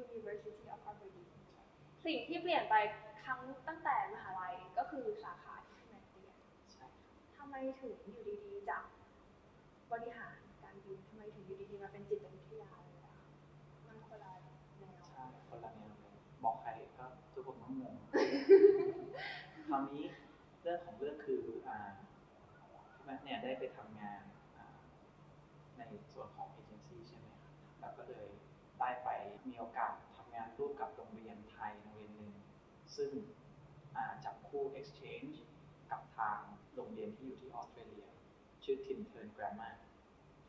University of Aberdeen สิ่งที่เปลี่ยนไปครั้งตั้งแต่มหาลัยก็คือสาขาที่แมทเรียนใช่ทำไมถึงอยู่ดีๆจากบริหารการบินทำไมถึงอยู่ดีๆมาเป็นจิตวิทยาเลยอะมันคนละแนวใช่คนละแนวเลยบอกใครก็ทุกคนก็งงงคราวนี้เรื่องของเรื่องคืออ่าพี่แมทเนี่ยได้ไปทำงานในส่วนของเอเจนซี่ใช่ไหมครับแล้วก็เลย มีโอกาสทำงานร่วมกับโรงเรียนไทยโรงเรียนหนึ่งซึ่งจับคู่ exchange กับทางโรงเรียนที่อยู่ที่ออสเตรเลีย ชื่อ Tim Turn Grammar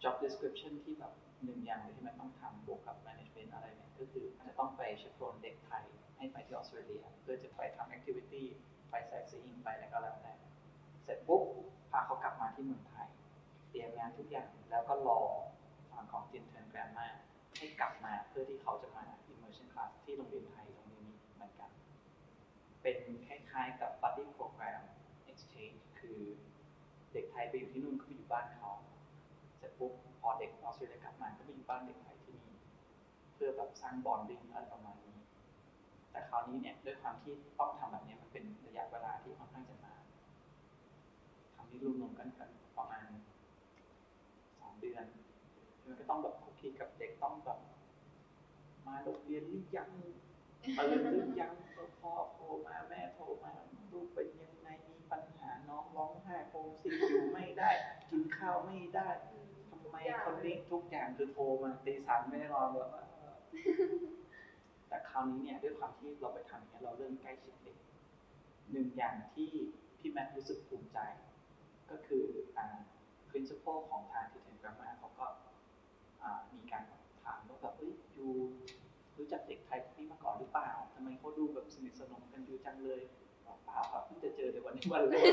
job description ที่แบบหนึ่งอย่างเลยที่มันต้องทำบวกกับ management อะไรเนี่ยก็คือจะต้องไปเชฟรนเด็กไทยให้ไปที่ออสเตรเลีย เพื่อจะไปทำ activity ไป sightseeing ไปอะไรก็แล้วแต่เสร็จปุ๊บพาเขากลับมาที่เมืองไทย เตรียมงานทุกอย่างแล้วก็รอฝั่งของ Tim Turn Grammar ให้กลับมาเพื่อที่เขาจะมา immersion class ที่โรงเรียนไทยโรงเรียนนี้เหมือนกัน เป็นคล้ายๆกับ buddy program exchange คือเด็กไทยไปอยู่ที่นู่นก็ไปอยู่บ้านเขาเสร็จปุ๊บพอเด็กออสเตรเลียกลับมาก็ไปอยู่บ้านเด็กไทยที่นี่เพื่อแบบสร้างบอนดิ้งอะไรประมาณนี้ แต่คราวนี้เนี่ยด้วยความที่ต้องทำแบบนี้มันเป็นระยะเวลาที่ค่อนข้างจะนานทำที่รวมๆกันกันประมาณสองเดือนมันก็ต้องแบบคุกคีกับเด็กต้องแบบมาโรงเรียนหรือยัง ตื่นหรือยังพ่อโทรมาแม่โทรมาลูกเป็นยังไงมีปัญหาน้องร้องไห้โฮมซิอยู่ไม่ได้ กินข้าวไม่ได้ทำไมคนนี้ทุกอย่างคือโทรมาตีสามไม่ได้นอนแบบว่าแต่คราวนี้เนี่ยด้วยความที่เราไปทำอย่างเงี้ยเราเริ่มใกล้ชิดเด็กหนึ่งอย่างที่พี่แม็กรู้สึกภูมิใจ ก็คืออ่า principle ของทางที่เทนกรามาเขาก็อ่ามีการถามว่าแบบเอ้ยยูรู้จักเด็กไทย กนี้มาก่อนหรือเปล่าทำไมเขาดูแบบสนิทสนมกันอยู่จังเลยบอกเปล่าครับเพิ่งจะเจอในวันนี้วันแรก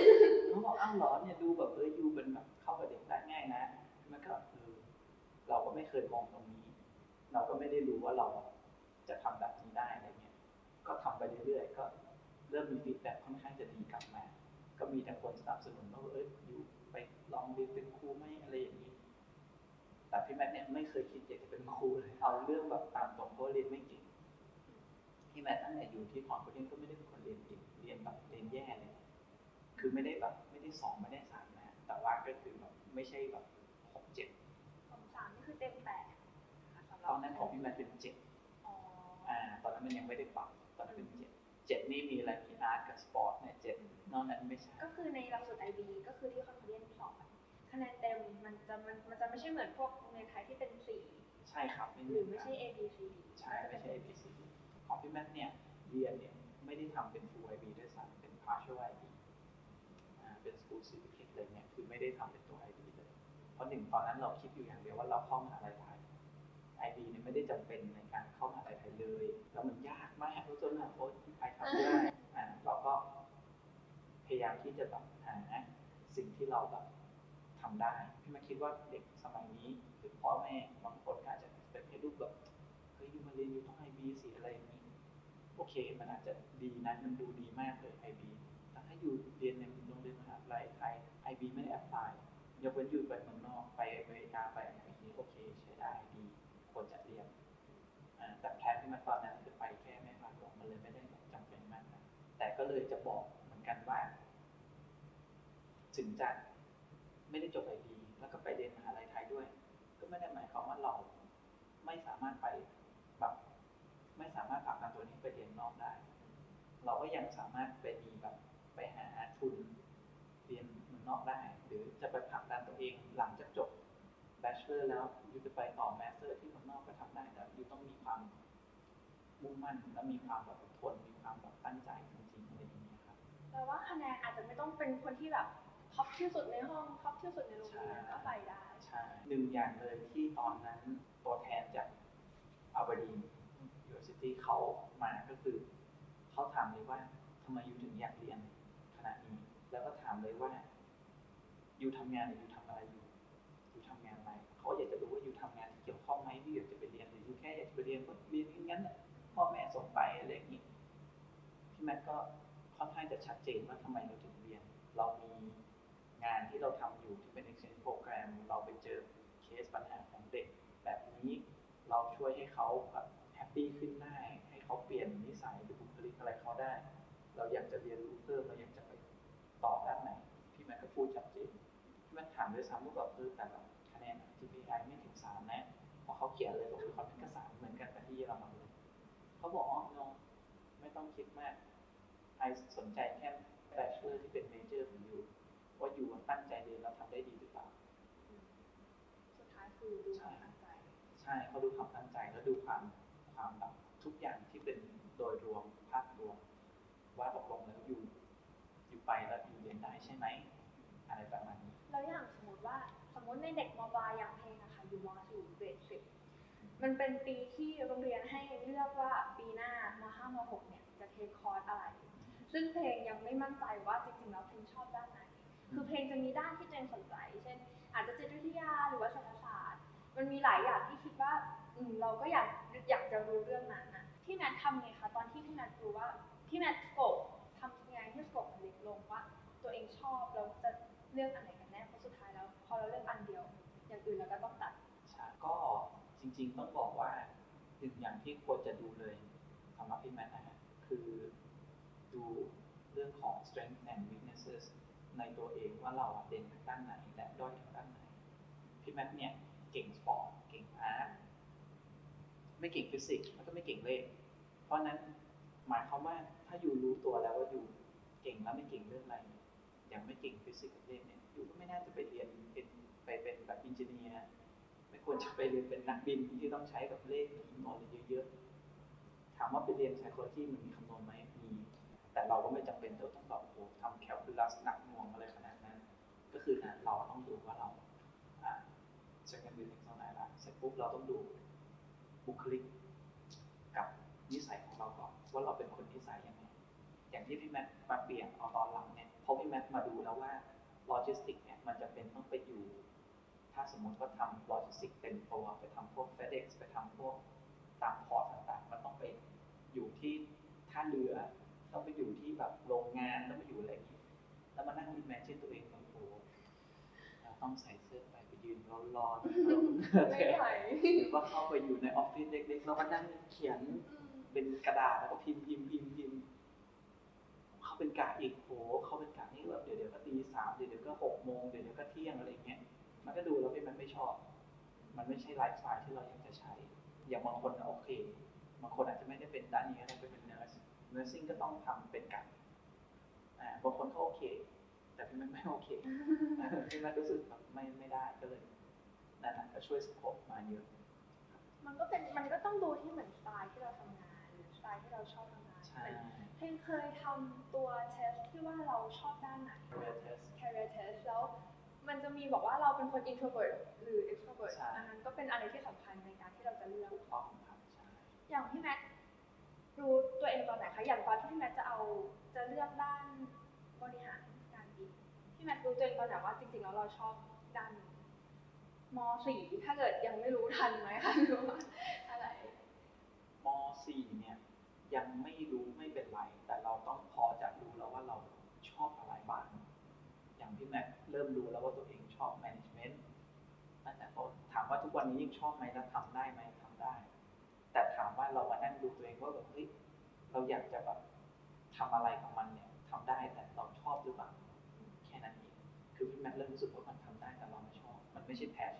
เขาบอกอ้าวเหรอเนี่ยดูแบบเออยูเป็นแบบเข้ากับเด็กได้ง่ายนะมันก็เออเราก็ไม่เคยมองตรงนี้ เราก็ไม่ได้รู้ว่าเราจะทำแบบนี้ได้อะไรเงี้ยก็ทำไปเรื่อยๆก็เริ่มมีฟีดแบ็กค่อนข้างจะดีกลับมา ก็มีแต่คนสนับสนุนว่าเอออยู่ไปลองเรียนเป็นครูไหมอะไรอย่างนี้ แต่พี่แมทเนี่ยไม่เคยคิดอยากจะเป็นครูเลย เอาเรื่องแบบตามตรงเพราะว่าเรียนไม่เก่งพี่ แมทตั้งแต่อยู่ที่พอร์ตเขาเรียนก็ไม่ได้เป็นคนเรียนเก่งเรียนแบบเรียนแย่เลย คือไม่ได้แบบไม่ได้สองไม่ได้สามนะ แต่ว่าก็คือแบบไม่ใช่แบบหกเจ็ดสองสามนี่คือเต็มแปดนะคะสำหตรับอนนั้นของพี่แมทเป็นเจ็ดอ๋ออ่า ตอนนั้นมันยังไม่ได้ปรับตอนนั้นเป็นเจ็ดเจ็ดนี่มีอะไรมีอาร์ตกับสปอร์ตเนี่ยเจ็ดนอกนั้นไม่ใช่ ก็คือในหลักสูตร IB ก็คือที่คอนเทนต์สอนคะแนนเต็มมันจะมันมันจะไม่ใช่เหมือนพวกโรงเรียนไทยที่เป็นสี่ใช่ครับไม่หมีรือไม่ครับใช่ A B C D ใช่ไม่ใช่ ABCD ของพี่แมทเนี่ยเรียนเนี่ยไม่ได้ทำเป็น full IB ด้วยซ้ำเป็น partial IB อ่าเป็น school certificate เลยเนี่ยคือไม่ได้ทำเป็นตัว IB เลย เพราะหนึ่งตอนนั้นเราคิดอยู่อย่างเดียวว่าเราเข้ามหาลัยไทย IB เนี่ยไม่ได้จำเป็นในการเข้ามหาลัยไทยเลยแล้วมันยากมากรู้จนแบบโอ๊ยใครทำไม่ได้อ่าเราก็พยายามที่จะแบบหาสิ่งที่เราแบบทำได้พี่มาคิดว่าเด็กสมัยนี้หรือพ่อแม่บางคนก็อาจจะเป็นให้ลูกแบบเฮ้ยอยู่มาเรียนอยู่ต้องไอบีสิ เค มันอาจจะดีนะมันดูดีมากเลยไอบีแต่ถ้าอยู่เรียนในโรงเรียนมหาลัยไทยไอบีไม่ได้แอพพลายยกเว้นอยู่ไปเมืองนอกไปอเมริกาไปอะไรนี้โอเคใช้ได้ดีควรจะเรียนแต่แพลนที่มาตอนนั้นคือไปแค่แม่ฟ้าหลวงมันเลยไม่ได้แบบจำเป็นมากนะแต่ก็เลยจะบอกเหมือนกันว่า ถึงจะไม่ได้จบไอบีแล้วก็ไปเรียนมหาลัยไทยด้วย ก็ไม่ได้หมายความว่าเราไม่สามารถไปามารถผลักดันตัวนี้ไปเรียนนอกได้ เราก็ยังสามารถไปมีแบบไปหาทุนเรียนเมืองนอกได้ หรือจะไปผลักดันตัวเองหลังจากจบ bachelor แล้วยูจะไปต่อ master ที่เมืองนอกก็ทำได้แต่ยูต้องมีความมุ่งมั่นและมีความแบบอดทนมีความแบบตั้งใจจริงๆอะไรอย่างเงี้ยครับแปลว่าคะแนนอาจจะไม่ต้องเป็นคนที่แบบท็อปที่สุดในห้องท็อปที่สุดในโรงเรียนก็ไปได้ใช่หนึ่งอย่างเลยที่ตอนนั้นตัวแทนจากอาบดีน University เขามาก็คือ เขาถามเลยว่าทำไมยูถึงอยากเรียนขนาดนี้ แล้วก็ถามเลยว่ายูทำงานหรือยูทำอะไรอยู่ยูทำงานอะไรเขาอยากจะรู้ว่ายูทำงานที่เกี่ยวข้องไหมที่อยากจะไปเรียนหรือยูแค่อยากจะไปเรียนก็เรียนงั้นๆน่ะพ่อแม่ส่งไปอะไรอย่างนี้พี่แม็กก็ค่อนข้างจะชัดเจนว่าทำไมเราถึงเรียน เรามีงานที่เราทำอยู่ที่เป็น exchange program เราไปเจอเคสปัญหาของเด็ก แบบนี้เราช่วยให้เขาแบบ ปี้ขึ้นได้ ให้เขาเปลี่ยนนิสัยหรือบุคลิกอะไรเขาได้ เราอยากจะเรียนรู้เพิ่มเราอยากจะไปต่อด้านไหนพี่แม็ก็พูดชัดเจนพี่แม่ถามด้วยซ้ำว่าแบบเออแต่แบบคะแนน GPI ไม่ถึงสามนะเพราะเขาเขียนเลยก็คือเขาเป็นกระสานเหมือนกันแต่ที่เยอรมันเลยเขาบอกอ๋อน้องไม่ต้องคิดมากไอสนใจแค่แบชเลอร์ที่เป็นเมเจอร์ของยูว่าอยู่ตั้งใจเรียนแล้วทำได้ดีหรือเปล่าสุดท้ายคือดูความตั้งใจ ใช่เขาดูความตั้งใจแล้วดูความ ความแบบทุกอย่างที่เป็นโดยรวมภาพรวม ว่าตกลงแล้วอยู่ อยู่ไปแล้วอยู่เรียนได้ใช่ไหมอะไรประมาณนี้แล้วอย่างสมมติว่าสมมติในเด็กมปลายอย่างเพลงอะค่ะอยู่มสี่เกรดสิบมันเป็นปีที่โรงเรียนให้เลือกว่าปีหน้ามห้ามหกเนี่ยจะเทคคอร์สอะไร ซึ่งเพลงยังไม่มั่นใจว่าจริงๆแล้วเพลงชอบด้านไหน คือเพลงจะมีด้านที่ตัวเองสนใจ เช่น อาจจะจิตวิทยาหรือว่าเศรษฐศาสตร์ มันมีหลายอย่างที่คิดว่าอืมเราก็อยาก อยากจะรู้เรื่องนั้นนะพี่แมททำไงคะตอนที่พี่แมทรู้ว่าพี่แมทโกปทำยังไงให้โกปมันเล็กลงว่า ตัวเองชอบแล้วจะเลือกอันไหนกันแน่เพราะสุดท้ายแล้ว พอเราเลือกอันเดียว อย่างอื่นเราก็ต้องตัดก็จริง ๆ ต้องบอกว่าหนึ่งอย่างที่ควรจะดูเลยสำหรับพี่แมทนะฮะคือดูเรื่องของ strength and weaknesses ในตัวเองว่าเราเด่นทางด้านไหนและด้อยทางด้านไหน พี่แมทเนี่ยเก่งสปอร์ตเก่งอาร์ต ไม่เก่งฟิสิกส์แล้วก็ไม่เก่งเลข เพราะนั้นหมายความว่าถ้าอยู่รู้ตัวแล้วว่าอยู่เก่งแล้วไม่เก่งเรื่องอะไร อย่างไม่เก่งฟิสิกส์กับเลขเนี่ยอยู่ก็ไม่น่าจะไปเรียนเป็นไปเป็นแบบอินจิเนียร์ไม่ควรจะไปเรียนเป็นนักบินที่ต้องใช้แบบเลขคำนวณอะไรเยอะๆถามว่าไปเรียนไซโคโลจีมันมีคำนวณไหมมีแต่เราก็ไม่จำเป็นต้องแบบโอ้โหทำแคลคูลัสหนักหน่วงอะไรขนาดนั้น ก็คือนะเราต้องดูว่าเราอ่า second building เท่าไหร่ละเสร็จปุ๊บเราต้องดู บุคลิก กับนิสัยของเราก่อนว่าเราเป็นคนนิสัยยังไงอย่างที่พี่แมทมาเปลี่ยนเอาตอนหลังเนี่ยเพราะพี่แมทมาดูแล้วว่าโลจิสติกเนี่ยมันจะเป็นต้องไปอยู่ ถ้าสมมติว่าทำโลจิสติกเป็นตัวไปทำพวก FedEx ไปทำพวกตามพอร์ตต่างๆ มันต้องไปอยู่ที่ท่าเรือ ต้องไปอยู่ที่แบบโรงงานต้องไปอยู่อะไรอย่างนี้แล้วมานั่งอิมเมจินตัวเองแบบโอ้เราต้องใส่เสื้อ ร้อนๆไม่ไหวหรือว่าเข้าไปอยู่ในออฟฟิศเล็กๆแล้วมานั่งเขียนเป็นกระดาษแล้วก็พิมพ์พิมพ์พิมพ์พิมพ์เขาเป็นกะอีกโหเขาเป็นกะนี่แบบเดี๋ยวเดี๋ยวก็ตีสามเดี๋ยวเดี๋ยวก็หกโมงเดี๋ยวเดี๋ยวก็เที่ยงอะไรอย่างเงี้ยมันก็ดูแล้วเป็นมันไม่ชอบ มันไม่ใช่ไลฟ์สไตล์ที่เราอยากจะใช้ อย่างบางคนน่ะโอเคบางคนอาจจะไม่ได้เป็นด้านนี้ก็ได้ไปเป็นเนอร์สเนอร์ซิ่งก็ต้องทำเป็นกันอ่าบางคนก็โอเค แต่พี่มันไม่โอเคพี่มันรู้สึกแบบไม่ไม่ได้ก็เลย นั่นแหละก็ช่วยสโคปมาเยอะมันก็เป็นมันก็ต้องดูที่เหมือนสไตล์ที่เราทำงานหรือสไตล์ที่เราชอบทำงานใช่เพลงเคยทำตัวเทสที่ว่าเราชอบด้านไหน career test career test แล้วมันจะมีบอกว่าเราเป็นคน introvert หรือ extrovert ใช่ อันนั้นก็เป็นอะไรที่สำคัญในการที่เราจะเลือก ถูกต้องครับใช่อย่างพี่แมทรู้ตัวเองตอนไหนคะ อย่างตอนที่พี่แมทจะเอาจะเลือกด้านบริหารการบินพี่แมทรู้ตัวเองตอนไหนว่าจริงๆแล้วเราชอบด้านนี้ มสี่ถ้าเกิดยังไม่รู้ทันไหมคะหรือว่าอะไรม .4 เนี่ยยังไม่รู้ไม่เป็นไร แต่เราต้องพอจะรู้แล้วว่าเราชอบอะไรบ้าง อย่างพี่แม็กเริ่มรู้แล้วว่าตัวเองชอบ management ตั้งแต่ต้นถามว่าทุกวันนี้ยังชอบไหมแล้วทำได้ไหมทำได้ แต่ถามว่าเรามานั่งดูตัวเองว่าแบบเฮ้ยเราอยากจะแบบทำอะไรกับมันเนี่ยทำได้แต่เราชอบหรือเปล่าแค่นั้นเองคือพี่แม็กเริ่มรู้สึกว่ามันทำได้แต่เราไม่ชอบ มันไม่ใช่ passion พี่แ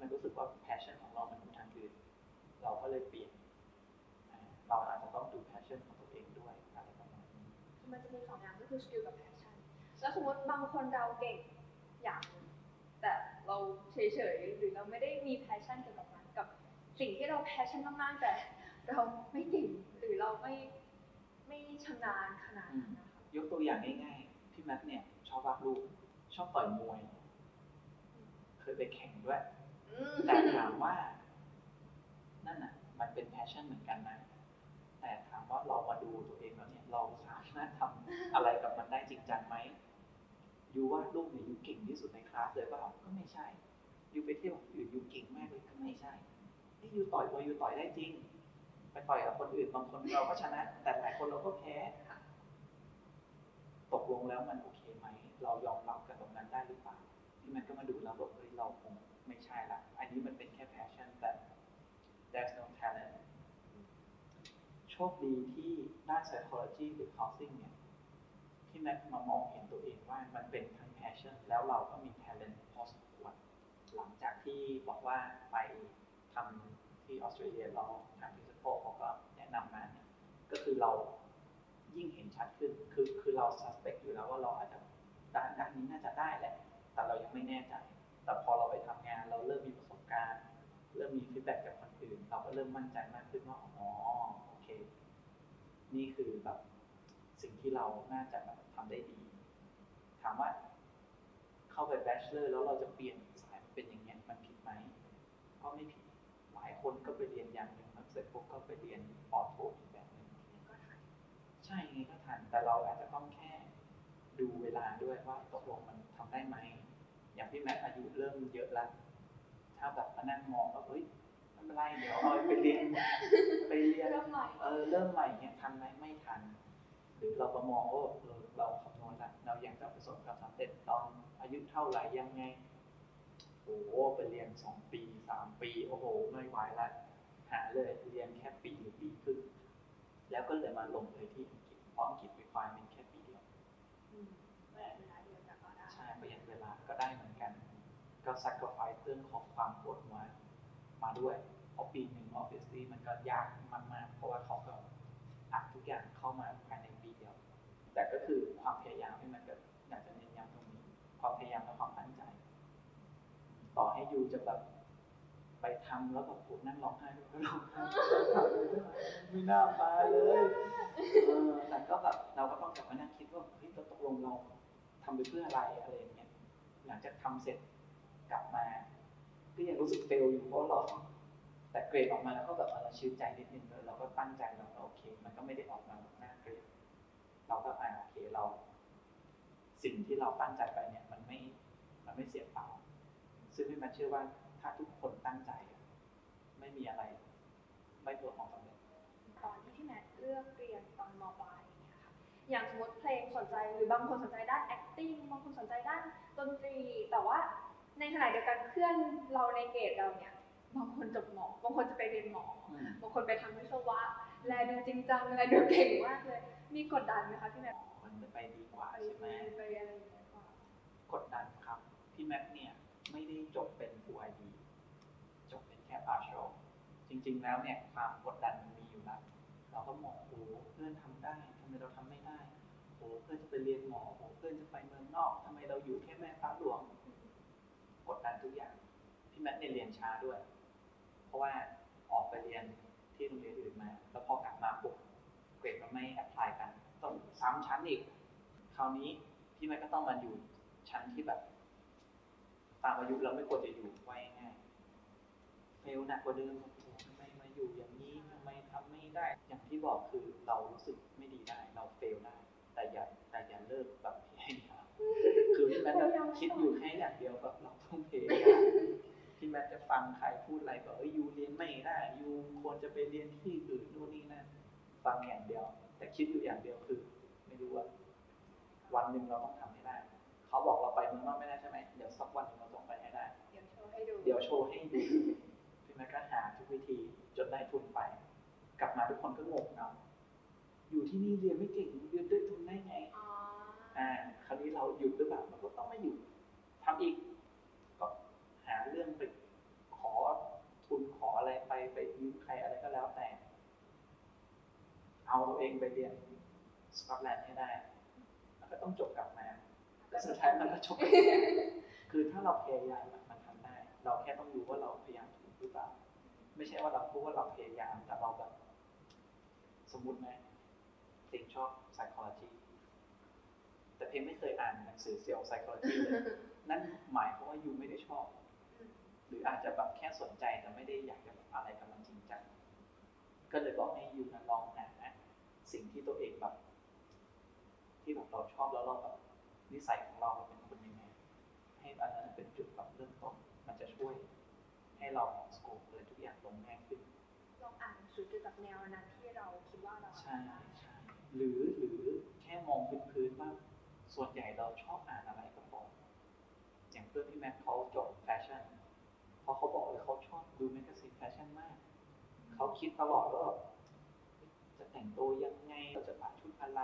ม็กรู้สึกว่า passion ของเรามันอยู่ทางอื่นเราก็เลยเปลี่ยนอ่าเราอาจจะต้องดู passion ของตัวเองด้วยอะไรประมาณนี้มันจะมีสองอย่างก็คือ skill กับ passion แล้วสมมติบางคนเราเก่งอย่างหนึ่งแต่เราเฉยๆหรือเราไม่ได้มี passion เกี่ยวกับมันกับสิ่งที่เรา passion มากๆแต่เราไม่เก่งหรือเราไม่ไม่ชำนาญขนาดนั้นนะคะยกตัวอย่างง่ายๆพี่แมทเนี่ยชอบวาดรูปชอบต่อยมวย เคยไปแข่งด้วยอืม แต่ถามว่า นั่นน่ะ มันเป็นแพชชั่นเหมือนกันนะ แต่ถามว่าเรามาดูตัวเองแล้วเนี่ย เราสามารถทำอะไรกับมันได้จริงจังไหมยูวาดรูปเนี่ยยูเก่งที่สุดในคลาสเลยเปล่าก็ไม่ใช่ยูไปเที่ยวกับคนอื่นยูเก่งมากเลยก็ไม่ใช่นี่ยูต่อยมวยยูต่อยได้จริง ไปต่อยกับคนอื่นบางคนเราก็ชนะ แต่หลายคนเราก็แพ้ตกลงแล้วมันโอเคไหม เรายอมรับกับตรงนั้นได้หรือเปล่าที่มันก็มาดูแล้วบอกเฮ้ยเราคงไม่ใช่ละอั นี้มันเป็นแค่ passion แต่ there's no talent โชคดีที่ด้าน psychology หรือ counseling เนี่ยที่แม็กมามองเห็นตัวเองว่ามันเป็นทั้ง passion แล้วเราก็มี talent พอสมควรหลังจากที่บอกว่าไปทำที่ออสเตรเลียเราทาง principal เขาก็แนะนำมาเนี่ยก็คือเรายิ่งเห็นชัดขึ้น คือคือเรา suspect อยู่แล้วว่าเราอาจจะด้านด้านนี้น่าจะได้แหละ แต่เรายังไม่แน่ใจ แต่พอเราไปทำงานเราเริ่มมี มมีฟีดแบ็กจากคนอื่น เราก็เริ่มมั่นใจมากขึ้นว่าอ๋อโอเค นี่คือแบบสิ่งที่เราน่าจะแบบทำได้ดี ถามว่า เข้าไป bachelor แล้วเราจะเปลี่ยนสายเป็นอย่างเงี้ยมันผิดไหมก็ไม่ผิดหลายคนก็ไปเรียนอย่างหนึ่งแล้วเสร็จปุ๊บก็ไปเรียนออโทอีกแบบหนึ่งก็ทันใช่ไงก็ทันแต่เราอาจจะต้องแค่ดูเวลาด้วยว่าตกลงมันทำได้ไหมอย่างพี่แม็กอายุเริ่มเยอะแล้ว ถ้าแบบมานั่งมองแล้วเฮ้ยไม่เป็นไรเดี๋ยวเอาไปเรียนไปเรียนเริ่มใหม่เออเริ่มใหม่เนี่ยทันไหมไม่ทัน หรือเราประมองว่าเออเราคำนวณละเราอยากจะประสบความสำเร็จตอนอายุเท่าไหร่ยังไงโอ้โหไปเรียนสองปีสามปีโอ้โหไม่ไหวละหาเลยเรียนแค่ปีหรือปีครึ่งแล้วก็เลยมาลงเลยที่อังกฤษเพราะอังกฤษ requirement แค่ปีเดียวอืมเวลาเดียวแต่ก็ได้ใช่ประหยัดเวลาก็ได้เหมือนกัน ก็ sacrifice เรื่องของความปวดหัวมาด้วยเพราะปีหนึ่ง obviously มันก็ยากมากๆเพราะว่าเขาก็อัดทุกอย่างเข้ามาภายในปีเดียว แต่ก็คือความพยายามที่มันก็อยากจะเน้นย้ำตรงนี้ ความพยายามและความตั้งใจ ต่อให้ยูจะแบบไปทำแล้วแบบปวดนั่งร้องไห้ก็ร้องไห้ไม่น่ามาเลยแต่ก็แบบเราก็ต้องกลับมานั่งคิดว่าเฮ้ยเราตกลงเราทำไปเพื่ออะไรอะไรอย่างเงี้ยหลังจากทำเสร็จกลับมา ก็ยังรู้สึกเฟลอยู่เพราะเราแต่เกรดออกมาแล้วก็แบบเออชื่นใจนิดนึงเลยเราก็ตั้งใจเราโอเค มันก็ไม่ได้ออกมาแบบน่าเกรดเราก็อ่าโอเคเรา สิ่งที่เราตั้งใจไปเนี่ย มันไม่ มันไม่เสียเปล่า ซึ่งพี่มทเชื่อว่าถ้าทุกคนตั้งใจ ไม่มีอะไร ไม่ประสบความสำเร็จตอนที่พี่แมทเลือกเรียนตอนมปลายเงี้ยค่ะอย่างสมมติเพลงสนใจหรือบางคนสนใจด้าน acting บางคนสนใจด้านดนตรี แต่ว่า ในขณะเดียวกันเพื่อนเราในเกรดเราเนี่ยบางคนจบหมอบางคนจะไปเรียนหมอบางคนไปทำวิศวะแลดูจริงจังแลดูเก่งมากเลย มีกดดันไหมคะพี่แมทมันจะไปดีกว่าไปใช่ไหมไปอะไรอย่างเงี้ยค่ะกดดันครับพี่แม็กเนี่ยไม่ได้จบเป็น Full ID จบเป็นแค่ partial จริง ๆ แล้วเนี่ยความกดดันมันมีอยู่แล้วเราก็มองโอ้โหเพื่อนทำได้ทำไมเราทำไม่ได้โอ้โหเพื่อนจะไปเรียนหมอโอ้โหเพื่อนจะไปเมืองนอกทำไมเราอยู่แค่แม่ฟ้าหลวง กดดันทุกอย่าง พี่แม็กเนี่ยเรียนช้าด้วย เพราะว่าออกไปเรียนที่โรงเรียนอื่นมา แล้วพอกลับมาปุ๊บเกรดมันไม่แอพพลายกัน ต้องซ้ำชั้นอีก คราวนี้พี่แม็กก็ต้องมาอยู่ชั้นที่แบบ ตามอายุเราไม่ควรจะอยู่ไว้ง่ายเฟลหนักกว่าเดิมทำไมมาอยู่อย่างนี้ทำไมทำไม่ได้ อย่างที่บอกคือเรารู้สึกไม่ดีได้ เราเฟลได้ แต่อย่าแต่อย่าเลิกแบบพยายามคือพี่แม็กจะคิดอยู่แค่อย่างเดียวแบบเราต้องพยายาม พี่แม็กจะฟังใครพูดอะไรก็เอ้ยยูเรียนไม่ได้ยูควรจะไปเรียนที่อื่นนู่นนี่นั่นฟังอย่างเดียว แต่คิดอยู่อย่างเดียวคือ ไม่รู้ว่า วันหนึ่งเราต้องทำให้ได้ เขาบอกเราไปเมืองนอกไม่ได้ใช่ไหมเดี๋ยวสักวันหนึ่งเราต้องไปให้ได้ เดี๋ยวโชว์ให้ดูเดี๋ยวโชว์ให้ดูพี่แม็กก็หาทุกวิธีจนได้ทุนไป กลับมาทุกคนก็งงเอาอยู่ที่นี่เรียนไม่เก่งเรียนได้ทุนได้ไงอ๋ออ่าคราวนี้เราหยุดหรือเปล่าเราก็ต้องไม่หยุดทำอีกก็หาเรื่องไปขอทุนขออะไรไปไปยืมใค รอะไรก็แล้วแต่ เอาตัวเองไปเรียนสกอตแลนด์ให้ได้ แล้วก็ต้องจบกลับมาแล้วสุดท้ายมันก็จบ คือถ้าเราพยายามอะมันทำได้ เราแค่ต้องรู้ว่าเราพยายามถูกหรือเปล่า ไม่ใช่ว่าเราพูดว่าเราพยายามแต่เราแบบสมมุตินะเพลงชอบ psychology แต่เพลงไม่เคยอ่านหนังสือเสี่ยว psychology เลย นั่นหมายความว่ายูไม่ได้ชอบ หรืออาจจะแบบแค่สนใจแต่ไม่ได้อยากจะแบบอะไรกับมันจริงจัง ก็เลยบอกให้ยูนะลองหาสิ่งที่ตัวเองแบบ ที่แบบเราชอบแล้วเราแบบนิสัยของเราเป็นคนยังไงให้อันนั้นเป็นจุดแบบเริ่มต้นมันจะช่วย ให้เราสโคปเลยทุกอย่างลงง่ายขึ้นลองอ่านหนังสือเกี่ยวกับแนวนั้นที่เราคิดว่าเราใช่ใช่หรือหรือแค่มองพื้นๆว่าส่วนใหญ่เราชอบอ่านอะไรก็พออย่างเพื่อนพี่แม็กเขาจบแฟชั่นเพราะเขาบอกเลยเขาชอบดูแมกกาซีนแฟชั่นมาก เขาคิดตลอดว่าจะแต่งตัวยังไงเราจะตัดชุดอะไร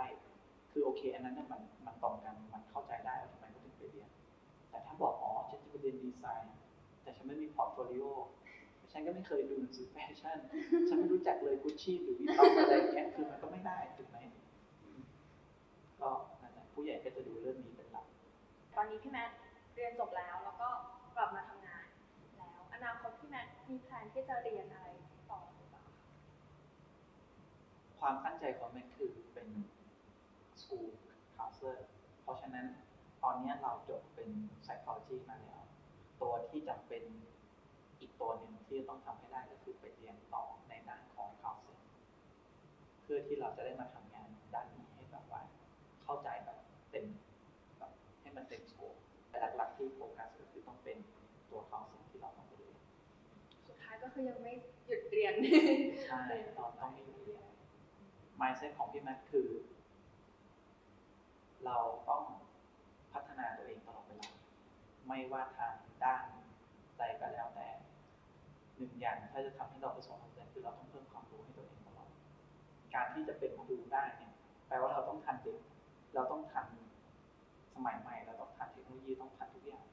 คือโอเค อันนั้นน่ะมันมันตรงกันมันเข้าใจได้ว่าทำไมเขาถึงไปเรียน แต่ถ้าบอกอ๋อฉันจะไปเรียนดีไซน์ แต่ฉันไม่มีพอร์ตโฟลิโอฉันก็ไม่เคยดูหนังสือแฟชั่น ฉันไม่รู้จักเลยกุชชี่หรือวิตตองอะไรอย่างเงี้ยคือมันก็ไม่ได้ถูกไหมก็นั่นแหละผู้ใหญ่ก็จะดูเรื่องนี้เป็นหลัก ตอนนี้พี่แมทเรียนจบแล้วแล้วก็กลับมาทำงาน แล้ว อนาคตพี่แมทมีแพลนที่จะเรียนอะไรต่อหรือเปล่าคะ ความตั้งใจของมันคือเป็น school counselor เพราะฉะนั้นตอนนี้เราจบเป็น psychology มาแล้ว ตัวที่จำเป็นอีกตัวหนึ่งที่ต้องทำให้ได้ก็คือไปเรียนต่อในด้านของ counseling เพื่อที่เราจะได้มาทำงานด้านนี้ให้แบบว่าเข้าใจแบบเต็มแบบให้มันเต็มสโคปแต่หลักๆที่โฟกัสก็คือต้องเป็นตัว counseling ที่เราต้องไปเรียนสุดท้ายก็คือยังไม่หยุดเรียนใช่ตอนต้องไม่หยุดเรียน mindset ของพี่แม็กคือ เราต้องพัฒนาตัวเองตลอดเวลา ไม่ว่าทางด้านใดก็แล้วแต่หนึ่งอย่างถ้าจะทำให้เราประสบความสำเร็จคือเราต้องเพิ่มความรู้ให้ตัวเองตลอด การที่จะเป็นครูได้เนี่ยแปลว่าเราต้องทันเด็กเราต้องทันสมัยใหม่ เราต้องทันเทคโนโลยีต้องทันทุกอย่าง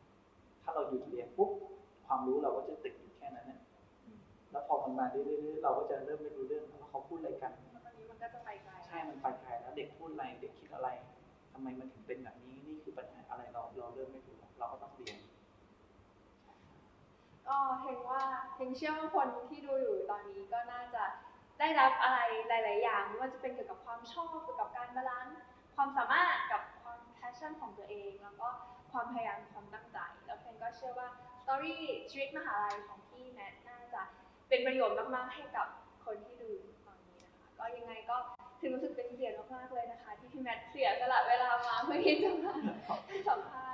ถ้าเราหยุดเรียนปุ๊บความรู้เราก็จะติดอยู่แค่นั้นเนี่ยแล้วพอมันมาเรื่อยๆเราก็จะเริ่มไม่รู้เรื่องแล้วเขาพูดอะไรกัน ก็จะไปไกลใช่มันไปไกลแล้วเด็กพูดอะไรเด็กคิดอะไรทำไมมันถึงเป็นแบบนี้นี่คือปัญหาอะไรเราเราเริ่มไม่รู้แล้วเราก็ต้องเรียนก็เห็นว่าเห็นเชื่อว่าคนที่ดูอยู่ตอนนี้ก็น่าจะได้รับอะไรหลาย ๆ อย่างไม่ว่าจะเป็นเกี่ยวกับความชอบเกี่ยวกับการบาลานซ์ความสามารถกับความแพชชั่นของตัวเอง แล้วก็ความพยายามความตั้งใจ แล้วเพนก็เชื่อว่าสตอรี่ชีวิตมหาลัยของพี่แนทน่าจะเป็นประโยชน์มาก ๆ ให้กับ ก็ยังไงก็ถึงรู้สึกเป็นเกียรติมากๆเลยนะคะ ที่พี่แมทเสียสละเวลามาเพื่อที่จะมาให้สัมภาษณ์